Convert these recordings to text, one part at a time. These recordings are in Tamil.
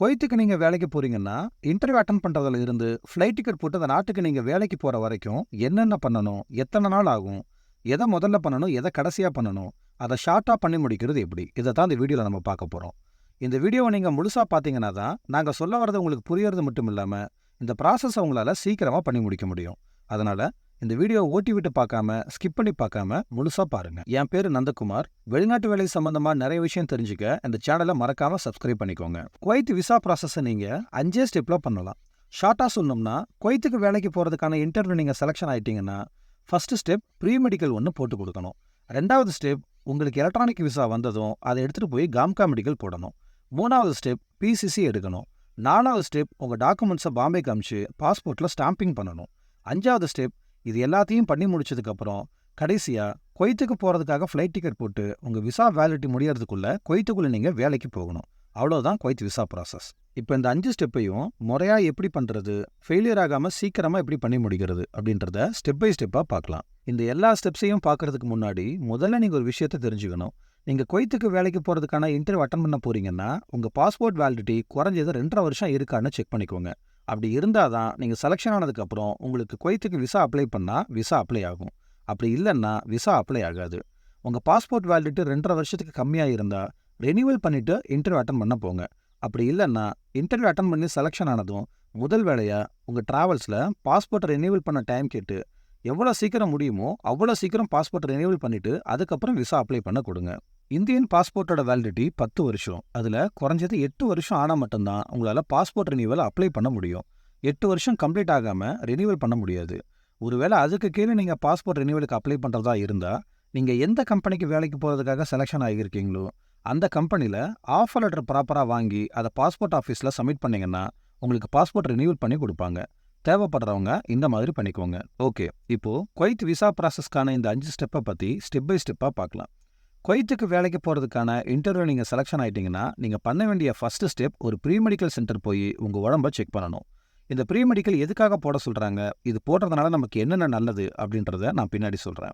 குவைத்துக்கு நீங்க வேலைக்கு போறீங்கன்னா, இன்டர்வியூ அட்டன் பண்றதுல இருந்து, ஃப்ளைட் டிக்கெட் போட்டு அந்த நாட்டுக்கு நீங்க வேலைக்கு போற வரைக்கும், என்னென்ன பண்ணணும்? எத்தன நாள் ஆகும்? எத முதல்ல பண்ணணும்? எத கடைசியா பண்ணணும்? அத ஷார்ட்டா பண்ணி முடிக்கிறது எப்படி? இதை தான் இந்த வீடியோல நம்ம பார்க்க போறோம். இந்த வீடியோவ நீங்க முழுசா பார்த்தீங்கன்னா தான், நாங்க சொல்ல வர்றது உங்களுக்கு புரியறது மட்டும் இல்லாம, இந்த ப்ராசஸ் உங்களால சீக்கிரமா பண்ணி முடிக்க முடியும். அதனால, இந்த வீடியோ ஓட்டி விட்டு பார்க்காம, ஸ்கிப் பண்ணி பார்க்காம, முழுசா பாருங்க. என் பேரு நந்தகுமார். வெளிநாட்டு வேலை சம்பந்தமா நிறைய விஷயம் தெரிஞ்சுக்க, இந்த சேனலை மறக்காம சப்ஸ்கிரைப் பண்ணிக்கோங்க. குவைத் விசா ப்ராசஸ நீங்க அஞ்சே ஸ்டெப்ல பண்ணலாம். ஷார்ட்டா சொல்லணும்னா, குவைத்துக்கு வேலைக்கு போறதுக்கான இன்டர்வியூ நீங்க செலக்ஷன் ஆயிட்டீங்கன்னா, ஃபர்ஸ்ட் ஸ்டெப் ப்ரீ மெடிக்கல் ஒன்று போட்டு கொடுக்கணும் ரெண்டாவது ஸ்டெப் உங்களுக்கு எலக்ட்ரானிக் விசா வந்ததும், அத எடுத்துட்டு போய் காம்கா மெடிக்கல் போடணும். மூணாவது ஸ்டெப் பிசிசி எடுக்கணும். நாலாவது ஸ்டெப் உங்க டாக்குமெண்ட்ஸ பாம்பேக்கு காமிச்சு பாஸ்போர்ட்ல ஸ்டாம்பிங் பண்ணணும். அஞ்சாவது ஸ்டெப் இது எல்லாத்தையும் பண்ணி முடிச்சதுக்கு கடைசியாக கடைசியா போகிறதுக்காக போறதுக்காக ஃப்ளைட் டிக்கெட் போட்டு, உங்க விசா வேலிட்டி முடியறதுக்குள்ள கொய்த்துக்குள்ளே நீங்க வேலைக்கு போகணும். அவ்வளோதான் கொய்த் விசா ப்ராசஸ். இப்ப இந்த அஞ்சு ஸ்டெப்பையும் முறையா எப்படி பண்றது? ஃபெயிலியர் ஆகாம சீக்கிரமா எப்படி பண்ணி முடிக்கிறது? அப்படின்றத ஸ்டெப் பை ஸ்டெப்பா பார்க்கலாம். இந்த எல்லா ஸ்டெப்ஸையும் பார்க்குறதுக்கு முன்னாடி, முதல்ல நீங்க ஒரு விஷயத்த தெரிஞ்சுக்கணும். நீங்க கொய்த்துக்கு வேலைக்கு போறதுக்கான இன்டர்வியூ அட்டன் பண்ண போறீங்கன்னா, உங்க பாஸ்போர்ட் வேலிடிட்டி குறைஞ்சது 2 1/2 வருஷம் இருக்கான்னு செக் பண்ணிக்கோங்க. அப்படி இருந்தா தான், நீங்க செலக்ஷன் ஆனதுக்கப்புறம் உங்களுக்கு குவைத்துக்கு விசா அப்ளை பண்ணா, விசா அப்ளை ஆகும். அப்படி இல்லைன்னா விசா அப்ளை ஆகாது. உங்க பாஸ்போர்ட் வேலிடிட்டி 2 1/2 வருஷத்துக்கு கம்மியா இருந்தா, ரெனியூவல் பண்ணிட்டு இன்டர்வியூ அட்டன் பண்ண போங்க. அப்படி இல்லைன்னா இன்டர்வியூ அட்டன் பண்ணி செலக்ஷன் ஆனதும், முதல் வேலையாக உங்க டிராவல்ஸ்ல பாஸ்போர்ட்டை ரெனியூவல் பண்ண டைம் கேட்டு, எவ்வளோ சீக்கிரம் முடியுமோ, அவ்வளோ சீக்கிரம் பாஸ்போர்ட்ட ரெனியூவல் பண்ணிட்டு, அதுக்கப்புறம் விசா அப்ளை பண்ண கொடுங்க இந்தியன் பாஸ்போர்ட்டோட வேலிடிட்டி 10 வருஷம். அதுல குறைஞ்சது எட்டு வருஷம் ஆனா மட்டும் தான், உங்களால பாஸ்போர்ட் ரினியூவல் அப்ளை பண்ண முடியும். எட்டு வருஷம் கம்ப்ளீட் ஆகாம ரினியூவல் பண்ண முடியாது. ஒருவேளை அதுக்கு கீழ நீங்க பாஸ்போர்ட் ரினியூவலுக்கு அப்ளை பண்றதா இருந்தா, நீங்க எந்த கம்பெனிக்கு வேலைக்கு போறதுக்காக செலெக்ஷன் ஆகியிருக்கீங்களோ, அந்த கம்பெனில ஆஃபர் லெட்டர் ப்ராப்பரா வாங்கி, அத பாஸ்போர்ட் ஆஃபீஸ்ல சப்மிட் பண்ணீங்கன்னா, உங்களுக்கு பாஸ்போர்ட் ரினியூவல் பண்ணி கொடுப்பாங்க தேவைப்படுறவங்க இந்த மாதிரி பண்ணிக்கோங்க. ஓகே, இப்போ குவைத் விசா ப்ராசஸ்க்கான இந்த அஞ்சு ஸ்டெப்ப பத்தி ஸ்டெப் பை ஸ்டெப்பா பார்க்கலாம். குவைத்துக்கு வேலைக்கு போறதுக்கான இன்டர்வியூ நீங்கள் செலெக்ஷன் ஆயிட்டீங்கன்னா, நீங்க பண்ண வேண்டிய ஃபர்ஸ்ட் ஸ்டெப் ஒரு ப்ரீ மெடிக்கல் சென்டர் போய் உங்க உடம்ப செக் பண்ணணும். இந்த ப்ரீ மெடிக்கல் எதுக்காக போட சொல்றாங்க? இது போடுறதுனால நமக்கு என்னென்ன நல்லது? அப்படின்றத நான் பின்னாடி சொல்றேன்.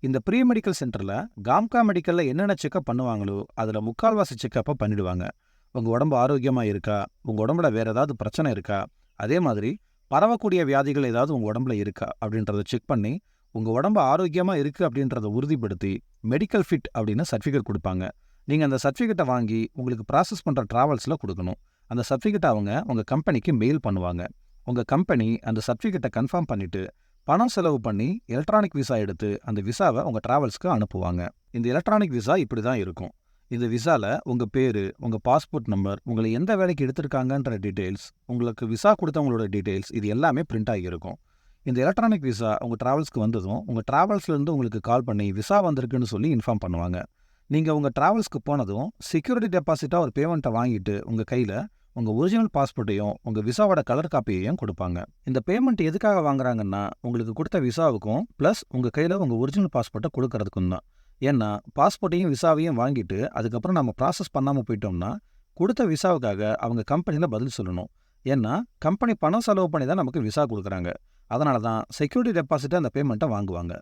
இந்த ப்ரீ மெடிக்கல் சென்டர்ல காம்கா மெடிக்கல்ல என்னென்ன செக்கப் பண்ணுவாங்களோ, அதுல முக்கால்வாசி செக்கப்ப பண்ணிடுவாங்க. உங்க உடம்பு ஆரோக்கியமா இருக்கா? உங்க உடம்புல வேற ஏதாவது பிரச்சனை இருக்கா? அதே மாதிரி பரவக்கூடிய வியாதிகள் ஏதாவது உங்க உடம்புல இருக்கா? அப்படின்றத செக் பண்ணி, உங்க உடம்பு ஆரோக்கியமா இருக்கு அப்படின்றத உறுதிப்படுத்தி, மெடிக்கல் ஃபிட் அப்படின்னு சர்டிஃபிகேட் குடுப்பாங்க. நீங்க அந்த சர்டிஃபிகேட்டை வாங்கி, உங்களுக்கு ப்ராசஸ் பண்ற டிராவல்ஸ்ல குடுக்கணும். அந்த சர்டிஃபிகேட்ட அவங்க உங்க கம்பெனிக்கு மெயில் பண்ணுவாங்க. உங்க கம்பெனி அந்த சர்டிஃபிகேட்டை கன்ஃபார்ம் பண்ணிட்டு, பணம் செலவு பண்ணி எலக்ட்ரானிக் விசா எடுத்து, அந்த விசாவ உங்க டிராவல்ஸ்க்கு அனுப்புவாங்க. இந்த எலக்ட்ரானிக் விசா இப்படி தான் இருக்கும். இந்த விசால உங்க பேரு, உங்க பாஸ்போர்ட் நம்பர், உங்கள எந்த வேலைக்கு எடுத்திருக்காங்கன்ற டீட்டெயில்ஸ், உங்களுக்கு விசா குடுத்தவங்களோட டீட்டெயில்ஸ் இது எல்லாமே பிரிண்ட் ஆகியிருக்கும். இந்த எலக்ட்ரானிக் விசா உங்க ட்ராவல்ஸ்க்கு வந்ததும், உங்க ட்ராவல்ஸ்லேருந்து உங்களுக்கு கால் பண்ணி விசா வந்திருக்குன்னு சொல்லி இன்ஃபார்ம் பண்ணுவாங்க. நீங்க உங்க டிராவல்ஸ்க்கு போனதும், செக்யூரிட்டி டெபாசிட்டா ஒரு பேமெண்ட்ட வாங்கிட்டு, உங்க கையில உங்க ஒரிஜினல் பாஸ்போர்ட்டையும், உங்க விசாவோட கலர் காப்பியையும் கொடுப்பாங்க இந்த பேமெண்ட் எதுக்காக வாங்குறாங்கன்னா, உங்களுக்கு கொடுத்த விசாவுக்கும், பிளஸ் உங்க கையில உங்க ஒரிஜினல் பாஸ்போர்ட்ட கொடுக்கறதுக்கும் தான். ஏன்னா, பாஸ்போர்ட்டையும், விசாவையும் வாங்கிட்டு, அதுக்கப்புறம் நம்ம ப்ராசஸ் பண்ணாம போயிட்டோம்னா, குடுத்த விசாவுக்காக அவங்க கம்பெனில பதில் சொல்லணும். ஏன்னா, கம்பெனி பணம் செலவு பண்ணி தான் நமக்கு விசா கொடுக்குறாங்க அதனால தான் செக்யூரிட்டி டெபாசிட்டா அந்த பேமெண்ட்ட வாங்குவாங்க.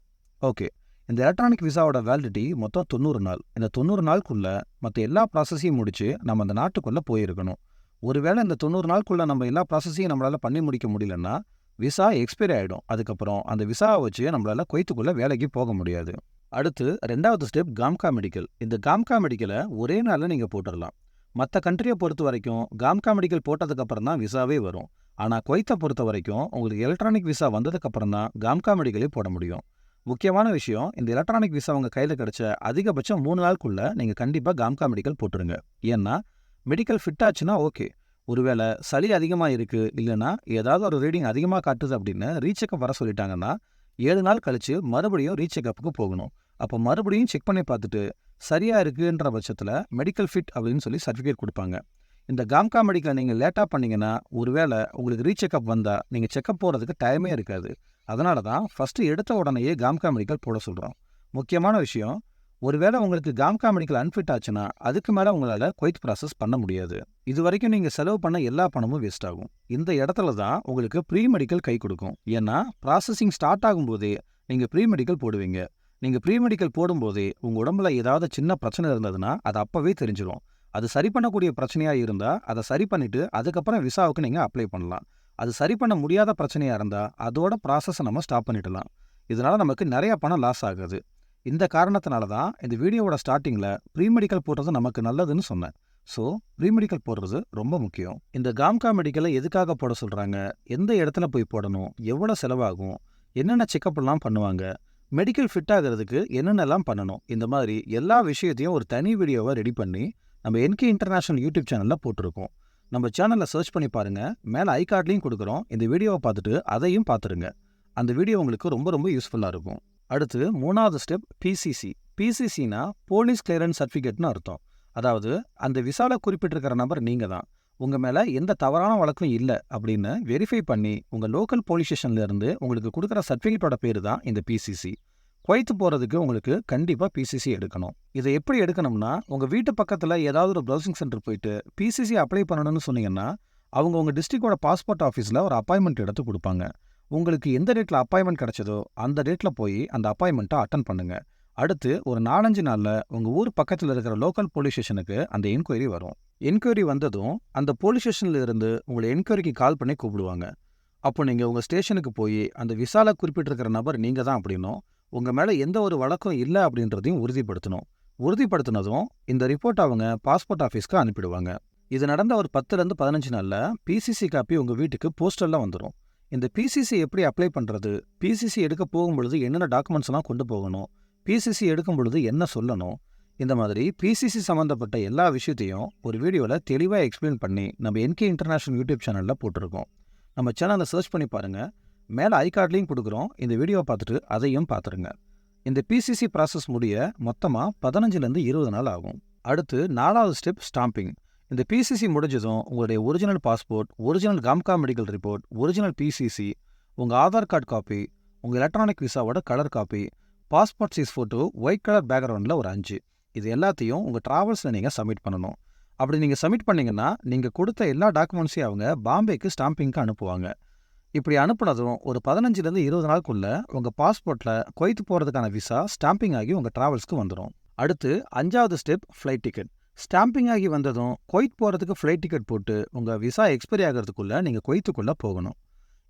ஓகே, இந்த எலக்ட்ரானிக் விசாவோட வேலிடிட்டி மொத்தம் 90 நாள். இந்த 90 நாளுக்குள்ள மத்த எல்லா ப்ராசஸையும் முடிச்சு, நம்ம அந்த நாட்டுக்குள்ள போயிருக்கணும். ஒருவேளை இந்த தொண்ணூறு நாளுக்குள்ளே நம்ம எல்லா ப்ராசஸையும் நம்மளால பண்ணி முடிக்க முடியலன்னா, விசா எக்ஸ்பைரி ஆயிடும். அதுக்கப்புறம் அந்த விசாவ வச்சு நம்மளால கொய்த்துக்குள்ளே வேலைக்கு போக முடியாது. அடுத்து ரெண்டாவது ஸ்டெப் காம்கா மெடிக்கல். இந்த காம்கா மெடிக்கல ஒரே நாள்ல நீங்க போட்டுறலாம். மத்த கண்ட்ரிய பொறுத்தவரைக்கும், காம்கா மெடிக்கல் போட்டதுக்கப்புறம் தான் விசாவே வரும். ஆனா பொறுத்த வரைக்கும் உங்களுக்கு எலக்ட்ரானிக் விசா வந்ததுக்கப்புறம் தான் காம்கா மெடிக்கலே போட முடியும். முக்கியமான விஷயம், இந்த எலக்ட்ரானிக் விசா உங்க கையில கிடைச்ச அதிகபட்சம் மூணு நாளுக்குள்ள நீங்க கண்டிப்பா காம்கா மெடிக்கல் போட்டுருங்க. ஏன்னா, மெடிக்கல் ஃபிட் ஆச்சுன்னா ஓகே. ஒருவேளை சளி அதிகமா இருக்கு, இல்லன்னா ஏதாவது ஒரு ரீடிங் அதிகமா காட்டுது அப்படின்னு ரீசெக்கப் வர சொல்லிட்டாங்கன்னா, ஏழு நாள் கழிச்சு மறுபடியும் ரீசெக்கப்புக்கு போகணும். அப்ப மறுபடியும் செக் பண்ணி பார்த்துட்டு, சரியா இருக்குன்ற பட்சத்துல மெடிக்கல் ஃபிட் அப்படின்னு சொல்லி சர்டிஃபிகேட் கொடுப்பாங்க இந்த காம்கா மெடிக்கல நீங்க லேட்டா பண்ணீங்கன்னா, ஒருவேளை உங்களுக்கு ரீசெக்கப் வந்தா, நீங்க செக்கப் போறதுக்கு டைமே இருக்காது. அதனால தான் ஃபஸ்ட்டு எடுத்த உடனேயே காம்கா மெடிக்கல் போட சொல்றோம். முக்கியமான விஷயம், ஒருவேளை உங்களுக்கு காம்கா மெடிக்கல் அன்ஃபிட் ஆச்சுன்னா, அதுக்கு மேல உங்களால கொய்த் ப்ராசஸ் பண்ண முடியாது. இதுவரைக்கும் நீங்க செலவு பண்ண எல்லா பணமும் வேஸ்ட் ஆகும். இந்த இடத்துல தான் உங்களுக்கு ப்ரீ மெடிக்கல் கை கொடுக்கும் ஏன்னா, ப்ராசஸிங் ஸ்டார்ட் ஆகும்போதே நீங்க ப்ரீ மெடிக்கல் போடுவீங்க. நீங்க ப்ரீ மெடிக்கல் போடும்போதே, உங்க உடம்புல ஏதாவது சின்ன பிரச்சனை இருந்ததுன்னா, அது அப்பவே தெரிஞ்சிடும் அது சரி பண்ணக்கூடிய பிரச்சனையா இருந்தா அதை சரி பண்ணிட்டு அதுக்கப்புறம் விசாவுக்கு நீங்க அப்ளை பண்ணலாம். அது சரி பண்ண முடியாத பிரச்சனையா இருந்தா அதோட ப்ராசஸை நம்ம ஸ்டாப் பண்ணிடலாம். இதனால் நமக்கு நிறைய பணம் லாஸ் ஆகுது. இந்த காரணத்தினால தான் இந்த வீடியோவோட ஸ்டார்டிங்கில் ப்ரீ மெடிக்கல் போடுறது நமக்கு நல்லதுன்னு சொன்னேன். ஸோ ப்ரீ மெடிக்கல் போடுறது ரொம்ப முக்கியம். இந்த காம்கா மெடிக்கலை எதுக்காக போட சொல்கிறாங்க எந்த இடத்துல போய் போடணும்? எவ்வளோ செலவாகும்? என்னென்ன செக்கப்லாம் பண்ணுவாங்க? மெடிக்கல் ஃபிட் ஆகிறதுக்கு என்னென்னலாம் பண்ணணும்? இந்த மாதிரி எல்லா விஷயத்தையும் ஒரு தனி வீடியோவை ரெடி பண்ணி நம்ம என்கே இன்டர்நேஷனல் யூடியூப் சேனலில் போட்டிருக்கோம். நம்ம சேனலில் சர்ச் பண்ணி பாருங்க. மேலே ஐ கார்ட்லையும் கொடுக்குறோம். இந்த வீடியோவை பார்த்துட்டு அதையும் பார்த்துருங்க. அந்த வீடியோ உங்களுக்கு ரொம்ப ரொம்ப யூஸ்ஃபுல்லாக இருக்கும். அடுத்து மூணாவது ஸ்டெப் பிசிசி பிசிசினா போலீஸ் கிளியரன்ஸ் சர்டிஃபிகேட்னு அர்த்தம். அதாவது அந்த விசால குறிப்பிட்டிருக்கிற நபர் நீங்கள் தான் உங்கள் மேலே எந்த தவறான வழக்கும் இல்லை அப்படின்னு வெரிஃபை பண்ணி உங்கள் லோக்கல் போலீஸ் ஸ்டேஷன்ல இருந்து உங்களுக்கு கொடுக்குற சர்டிஃபிகேட்டோட பேர் தான் இந்த பிசிசி குவைத்து போகிறதுக்கு உங்களுக்கு கண்டிப்பாக பிசிசி எடுக்கணும். இதை எப்படி எடுக்கணும்னா உங்கள் வீட்டு பக்கத்தில் ஏதாவது ஒரு ப்ரௌசிங் சென்டர் போயிட்டு பிசிசி அப்ளை பண்ணணும்னு சொன்னீங்கன்னா அவங்க உங்கள் டிஸ்ட்ரிக்டோட பாஸ்போர்ட் ஆஃபீஸில் ஒரு அப்பாயின்மெண்ட் எடுத்து கொடுப்பாங்க. உங்களுக்கு எந்த டேட்டில் அப்பாயின்மெண்ட் கிடைச்சதோ அந்த டேட்டில் போய் அந்த அப்பாயின்மெண்ட்டை அட்டன் பண்ணுங்க. அடுத்து ஒரு நாலஞ்சு நாளில் உங்கள் ஊர் பக்கத்தில் இருக்கிற லோக்கல் போலீஸ் ஸ்டேஷனுக்கு அந்த என்கொயரி வரும். என்கொயரி வந்ததும் அந்த போலீஸ் ஸ்டேஷனில் இருந்து உங்களை என்கொயரிக்கு கால் பண்ணி கூப்பிடுவாங்க. அப்போ நீங்கள் உங்கள் ஸ்டேஷனுக்கு போய் அந்த விசால குறிப்பிட்டிருக்கிற நபர் நீங்கள் தான் அப்படின்னும். உங்கள் மேலே எந்த ஒரு வழக்கம் இல்லை அப்படின்றதையும் உறுதிப்படுத்தணும். உறுதிப்படுத்தினதும் இந்த ரிப்போர்ட் அவங்க பாஸ்போர்ட் ஆஃபீஸ்க்கு அனுப்பிடுவாங்க. இது நடந்த ஒரு பத்துலேருந்து பதினஞ்சு நாளில் பிசிசி காப்பி உங்கள் வீட்டுக்கு போஸ்டல்லாம் வந்துடும் இந்த பிசிசி எப்படி அப்ளை பண்ணுறது பிசிசி எடுக்க போகும்பொழுது என்னென்ன டாக்குமெண்ட்ஸ்லாம் கொண்டு போகணும்? பிசிசி எடுக்கும் பொழுது என்ன சொல்லணும்? இந்த மாதிரி பிசிசி சம்மந்தப்பட்ட எல்லா விஷயத்தையும் ஒரு வீடியோவில் தெளிவாக எக்ஸ்பிளைன் பண்ணி நம்ம என்கே இன்டர்நேஷனல் யூடியூப் சேனலில் போட்டிருக்கோம். நம்ம சேனலை சர்ச் பண்ணி பாருங்கள் மேலே ஐ கார்ட்லையும் கொடுக்குறோம். இந்த வீடியோவை பார்த்துட்டு அதையும் பார்த்துருங்க. இந்த பிசிசி ப்ராசஸ் முடிய மொத்தமாக பதினஞ்சுலேருந்து இருபது நாள் ஆகும். அடுத்து நாலாவது ஸ்டெப் ஸ்டாம்பிங் இந்த பிசிசி முடிஞ்சதும் உங்களுடைய ஒரிஜினல் பாஸ்போர்ட் ஒரிஜினல் காம்கா மெடிக்கல் ரிப்போர்ட் ஒரிஜினல் பிசிசி உங்கள் ஆதார் கார்டு காப்பி உங்கள் electronic விசாவோட colour copy passport size photo white colour பேக்ரவுண்டில் ஒரு அஞ்சு. இது எல்லாத்தையும் உங்கள் ட்ராவல்ஸில் நீங்கள் சப்மிட் பண்ணணும். அப்படி நீங்கள் சப்மிட் பண்ணீங்கன்னா நீங்கள் கொடுத்த எல்லா டாக்குமெண்ட்ஸையும் அவங்க பாம்பேக்கு ஸ்டாம்பிங்க்கு அனுப்புவாங்க. இப்படி அனுப்புனதும் ஒரு பதினஞ்சுலேருந்து இருபது நாளுக்குள்ள உங்கள் பாஸ்போர்ட்டில் குவைத்து போகிறதுக்கான விசா ஸ்டாம்பிங் ஆகி உங்கள் ட்ராவல்ஸ்க்கு வந்துடும் அடுத்து அஞ்சாவது ஸ்டெப் ஃப்ளைட் டிக்கெட். ஸ்டாம்பிங் ஆகி வந்ததும் குவைத் போகிறதுக்கு ஃப்ளைட் டிக்கெட் போட்டு உங்கள் விசா எக்ஸ்பைரி ஆகிறதுக்குள்ளே நீங்கள் குவைத்துக்குள்ளே போகணும்.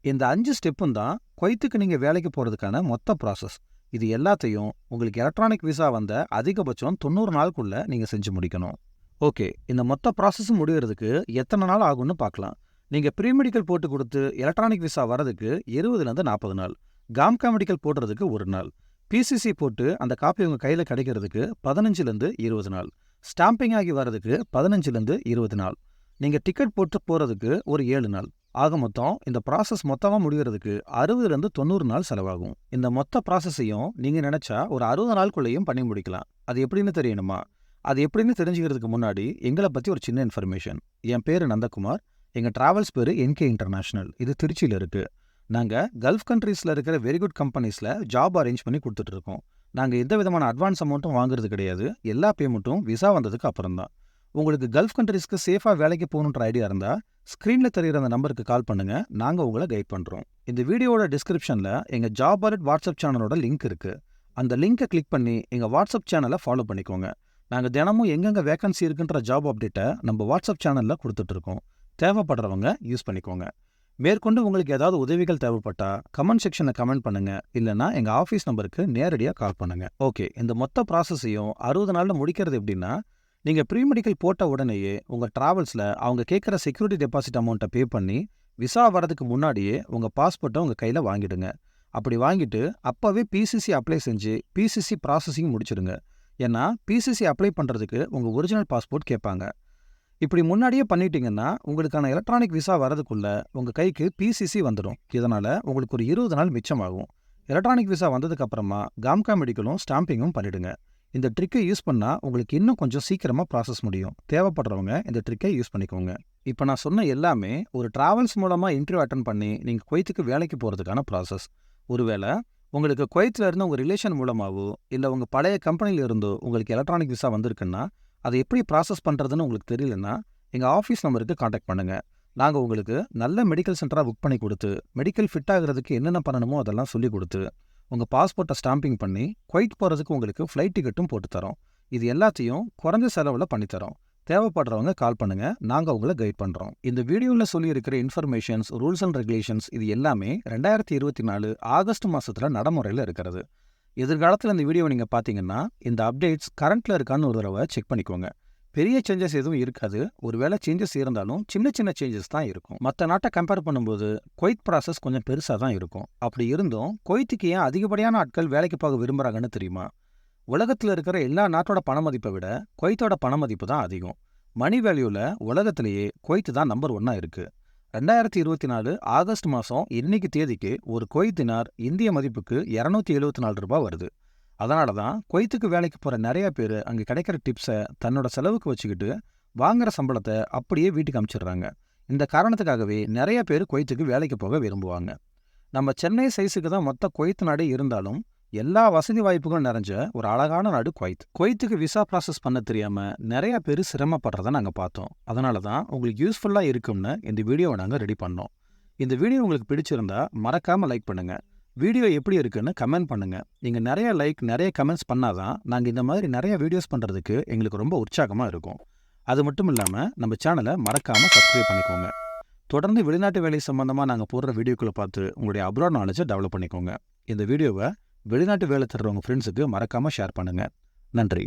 இந்த அஞ்சு ஸ்டெப்பும் தான் குவைத்துக்கு நீங்கள் வேலைக்கு போகிறதுக்கான மொத்த ப்ராசஸ். இது எல்லாத்தையும் உங்களுக்கு எலக்ட்ரானிக் விசா வந்த அதிகபட்சம் தொண்ணூறு நாளுக்குள்ளே நீங்கள் செஞ்சு முடிக்கணும். ஓகே இந்த மொத்த ப்ராசஸும் முடிகிறதுக்கு எத்தனை நாள் ஆகும்னு பார்க்கலாம் நீங்கள் ப்ரீ மெடிக்கல் போட்டு கொடுத்து எலக்ட்ரானிக் விசா வரதுக்கு இருபதுலேருந்து நாற்பது நாள். காம்கா மெடிக்கல் போடுறதுக்கு ஒரு நாள். பிசிசி போட்டு அந்த காப்பி உங்கள் கையில் கிடைக்கிறதுக்கு பதினஞ்சுலேருந்து இருபது நாள். ஸ்டாம்பிங் ஆகி வர்றதுக்கு பதினஞ்சுலேருந்து இருபது நாள். நீங்கள் டிக்கெட் போட்டு போகிறதுக்கு ஒரு ஏழு நாள். ஆக மொத்தம் இந்த ப்ராசஸ் மொத்தமாக முடிகிறதுக்கு அறுபதுலேருந்து தொண்ணூறு நாள் செலவாகும். இந்த மொத்த ப்ராசஸையும் நீங்கள் நினச்சா ஒரு அறுபது நாளுக்குள்ளேயும் பண்ணி முடிக்கலாம். அது எப்படின்னு தெரியணுமா? அது எப்படின்னு தெரிஞ்சுக்கிறதுக்கு முன்னாடி எங்களை பற்றி ஒரு சின்ன இன்ஃபர்மேஷன் என் பேர் நந்தகுமார். எங்கள் ட்ராவல்ஸ் பேர் என்கே இன்டர்நேஷனல் இது திருச்சியில் இருக்குது நாங்கள் கல்ஃப் கண்ட்ரீஸில் இருக்கிற வெரி குட் கம்பெனிஸில் ஜாப் அரேஞ்ச் பண்ணி கொடுத்துட்ருக்கோம். நாங்கள் எந்த விதமான அட்வான்ஸ் அமௌண்ட்டும் வாங்குறது கிடையாது. எல்லா பேமெண்ட்டும் விசா வந்ததுக்கு அப்புறம் தான். உங்களுக்கு கல்ஃப் கண்ட்ரீஸ்க்கு சேஃபாக வேலைக்கு போகணுன்ற ஐடியா இருந்தால் ஸ்க்ரீனில் தெரிகிற அந்த நம்பருக்கு கால் பண்ணுங்கள் நாங்கள் உங்களை கைட் பண்ணுறோம் இந்த வீடியோட டிஸ்கிரிப்ஷனில் எங்கள் ஜாப் அலர்ட் வாட்ஸ்அப் சேனலோட லிங்க் இருக்குது அந்த லிங்கை கிளிக் பண்ணி எங்கள் வாட்ஸ்அப் சேனலை ஃபாலோ பண்ணிக்கோங்க. நாங்கள் தினமும் எங்கெங்கே வேகன்சி இருக்குன்ற ஜாப் அப்டேட்டை நம்ம வாட்ஸ்அப் சேனலில் கொடுத்துட்ருக்கோம். தேவைப்படுறவங்க யூஸ் பண்ணிக்கோங்க. மேற்கொண்டு உங்களுக்கு ஏதாவது உதவிகள் தேவைப்பட்டா கமெண்ட் செக்ஷனில் கமெண்ட் பண்ணுங்க. இல்லைனா எங்கள் ஆஃபீஸ் நம்பருக்கு நேரடியாக கால் பண்ணுங்க. ஓகே இந்த மொத்த ப்ராசஸையும் அறுபது நாளில் முடிக்கிறது எப்படின்னா நீங்கள் ப்ரீ மெடிக்கல் போட்ட உடனேயே உங்கள் ட்ராவல்ஸில் அவங்க கேட்குற செக்யூரிட்டி டெபாசிட் அமௌண்ட்டை பே பண்ணி விசா வரதுக்கு முன்னாடியே உங்கள் பாஸ்போர்ட்டை உங்கள் கையில் வாங்கிடுங்க. அப்படி வாங்கிட்டு அப்போவே பிசிசி அப்ளை செஞ்சு பிசிசி ப்ராசஸிங் முடிச்சிடுங்க. ஏன்னா பிசிசி அப்ளை பண்ணுறதுக்கு உங்கள் ஒரிஜினல் பாஸ்போர்ட் கேட்பாங்க. இப்படி முன்னாடியே பண்ணிட்டீங்கன்னா உங்களுக்கான எலக்ட்ரானிக் விசா வரதுக்குள்ள உங்கள் கைக்கு பிசிசி வந்துடும். இதனால் உங்களுக்கு ஒரு இருபது நாள் மிச்சமாகும். எலக்ட்ரானிக் விசா வந்ததுக்கப்புறமா காம்கா மெடிக்கலும் ஸ்டாம்பிங்கும் பண்ணிவிடுங்க இந்த ட்ரிக்கை யூஸ் பண்ணால் உங்களுக்கு இன்னும் கொஞ்சம் சீக்கிரமாக ப்ராசஸ் முடியும். தேவைப்படுறவங்க இந்த ட்ரிக்கை யூஸ் பண்ணிக்கோங்க. இப்போ நான் சொன்ன எல்லாமே ஒரு ட்ராவல்ஸ் மூலமாக இன்டர்வியூ அட்டன் பண்ணி நீங்கள் குவைத்துக்கு வேலைக்கு போகிறதுக்கான ப்ராசஸ் ஒருவேளை உங்களுக்கு குவைத்தில் இருந்து உங்கள் ரிலேஷன் மூலமாகவோ இல்லை உங்கள் பழைய கம்பெனியில் இருந்தோ உங்களுக்கு எலக்ட்ரானிக் விசா வந்திருக்குன்னா அதை எப்படி ப்ராசஸ் பண்ணுறதுன்னு உங்களுக்கு தெரியலன்னா எங்கள் ஆஃபீஸ் நம்பருக்கு காண்டாக்ட் பண்ணுங்கள் நாங்கள் உங்களுக்கு நல்ல மெடிக்கல் சென்டராக புக் பண்ணி கொடுத்து மெடிக்கல் ஃபிட் ஆகிறதுக்கு என்னென்ன பண்ணணுமோ அதெல்லாம் சொல்லி கொடுத்து உங்கள் பாஸ்போர்ட்டை ஸ்டாம்பிங் பண்ணி குவைட் போகிறதுக்கு உங்களுக்கு ஃப்ளைட் டிக்கெட்டும் போட்டு தரோம். இது எல்லாத்தையும் குறைஞ்ச செலவில் பண்ணித்தரோம் தேவைப்படுறவங்க கால் பண்ணுங்க. நாங்க உங்களை கைட் பண்றோம். இந்த வீடியோவில் சொல்லியிருக்கிற இன்ஃபர்மேஷன்ஸ் ரூல்ஸ் அண்ட் ரெகுலேஷன்ஸ் இது எல்லாமே ரெண்டாயிரத்தி இருபத்தி நாலு ஆகஸ்ட் மாசத்துல நடைமுறையில் இருக்கிறது. எதிர்காலத்தில் இந்த வீடியோ நீங்க பார்த்தீங்கன்னா இந்த அப்டேட்ஸ் கரண்ட்ல இருக்கான்னு ஒரு தடவை செக் பண்ணிக்கோங்க. பெரிய சேஞ்சஸ் எதுவும் இருக்காது. ஒருவேளை சேஞ்சஸ் இருந்தாலும் சின்ன சின்ன சேஞ்சஸ் தான் இருக்கும். மற்ற நாட்டை கம்பேர் பண்ணும்போது கொய்த் ப்ராசஸ் கொஞ்சம் பெருசாக தான் இருக்கும். அப்படி இருந்தும் கொய்த்துக்கு ஏன் அதிகப்படியான ஆட்கள் வேலைக்கு போக விரும்புகிறாங்கன்னு தெரியுமா? உலகத்தில் இருக்கிற எல்லா நாட்டோட பண மதிப்பை விட கொய்த்தோட பண மதிப்பு தான் அதிகம். மணி வேல்யூவில் உலகத்திலேயே கொய்த்து தான் நம்பர் ஒன்னாக இருக்குது ரெண்டாயிரத்தி இருபத்தி நாலு ஆகஸ்ட் மாதம் இன்னைக்கு தேதிக்கு ஒரு குவைத்தினார் இந்திய மதிப்புக்கு இரநூத்தி எழுபத்தி நாலு ரூபாய் வருது. அதனால தான் கொய்த்துக்கு வேலைக்கு போகிற நிறைய பேர் அங்கே கிடைக்கிற டிப்ஸை தன்னோட செலவுக்கு வச்சுக்கிட்டு வாங்குற சம்பளத்தை அப்படியே வீட்டுக்கு அனுப்பிச்சிடுறாங்க இந்த காரணத்துக்காகவே நிறைய பேர் கொய்த்துக்கு வேலைக்கு போக விரும்புவாங்க. நம்ம சென்னை சைஸுக்கு தான் மொத்த கொய்த்து நாடே இருந்தாலும் எல்லா வசதி வாய்ப்புகளும் நிறைஞ்ச ஒரு அழகான நாடு குவைத். குவைத்துக்கு விசா ப்ராசஸ் பண்ண தெரியாம நிறைய பேர் சிரமப்படுறத நாங்கள் பார்த்தோம். அதனால தான் உங்களுக்கு யூஸ்ஃபுல்லாக இருக்கும்னு இந்த வீடியோவை நாங்கள் ரெடி பண்ணோம். இந்த வீடியோ உங்களுக்கு பிடிச்சிருந்தா மறக்காம லைக் பண்ணுங்க. வீடியோ எப்படி இருக்குன்னு கமெண்ட் பண்ணுங்க. நீங்க நிறைய லைக் நிறைய கமெண்ட்ஸ் பண்ணாதான் நாங்கள் இந்த மாதிரி நிறைய வீடியோஸ் பண்றதுக்கு எங்களுக்கு ரொம்ப உற்சாகமாக இருக்கும். அது மட்டும் இல்லாமல் நம்ம சேனலை மறக்காம சப்ஸ்கிரைப் பண்ணிக்கோங்க. தொடர்ந்து வெளிநாட்டு வேலை சம்பந்தமாக நாங்கள் போடுற வீடியோக்களை பார்த்து உங்களுடைய அப்ராட் நாலேஜை டெவலப் பண்ணிக்கோங்க. இந்த வீடியோவை வெளிநாட்டு வேலை தர்றவங்க ஃப்ரெண்ட்ஸுக்கு மறக்காமல் ஷேர் பண்ணுங்கள் நன்றி.